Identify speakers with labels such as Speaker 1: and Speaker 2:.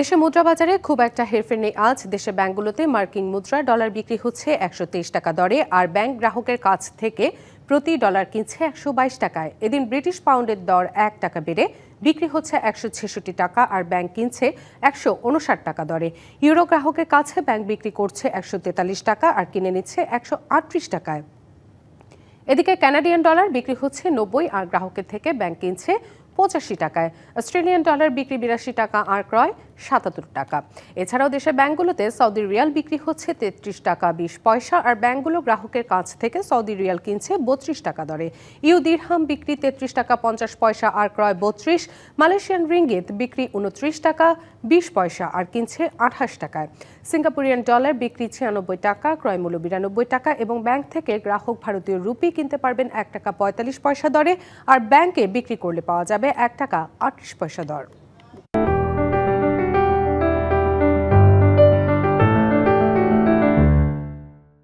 Speaker 1: দেশে মুদ্রা বাজারে খুব একটা হেরফের নেই। আজ দেশে ব্যাংকগুলোতে মার্কিন মুদ্রা ডলার বিক্রি হচ্ছে একশো তেইশ টাকা দরে আর ব্যাংক গ্রাহকের কাছ থেকে প্রতি ডলার কিনছে একশো বাইশ টাকায়। এদিন ব্রিটিশ পাউন্ডের দর এক টাকা বেড়ে বিক্রি হচ্ছে একশো ছেষট্টি টাকা আর ব্যাংক কিনছে একশো উনষাট টাকা দরে। ইউরো গ্রাহকের কাছে ব্যাংক বিক্রি করছে একশো তেতাল্লিশ টাকা আর কিনে নিচ্ছে একশো আটত্রিশ টাকায়। এদিকে কানাডিয়ান ডলার বিক্রি হচ্ছে নব্বই আর গ্রাহকের থেকে ব্যাংক কিনছে পঁচাশি টাকায়। অস্ট্রেলিয়ান ডলার বিক্রি বিরাশি টাকা আর ক্রয় সাতাত্তর টাকা। এছাড়াও দেশের ব্যাংকগুলোতে সৌদি রিয়াল বিক্রি হচ্ছে তেত্রিশ টাকা বিশ পয়সা, আর ব্যাংকগুলো গ্রাহকের কাছ থেকে সৌদি রিয়াল কিনছে বত্রিশ টাকা দরে। ইউ দিরহাম বিক্রি তেত্রিশ টাকা পঞ্চাশ পয়সা, আর ক্রয় বত্রিশ। মালয়েশিয়ান রিঙ্গিত বিক্রি উনত্রিশ টাকা বিশ পয়সা, আর কিনছে আঠাশ টাকায়। সিঙ্গাপুরিয়ান ডলার বিক্রি ছিয়ানব্বই টাকা, ক্রয় মূল্য বিরানব্বই টাকা, এবং ব্যাংক থেকে গ্রাহক ভারতীয় রুপি কিনতে পারবেন এক টাকা পঁয়তাল্লিশ পয়সা দরে, আর ব্যাংকে বিক্রি করলে পাওয়া যাবে এক টাকা আটত্রিশ পয়সা দর।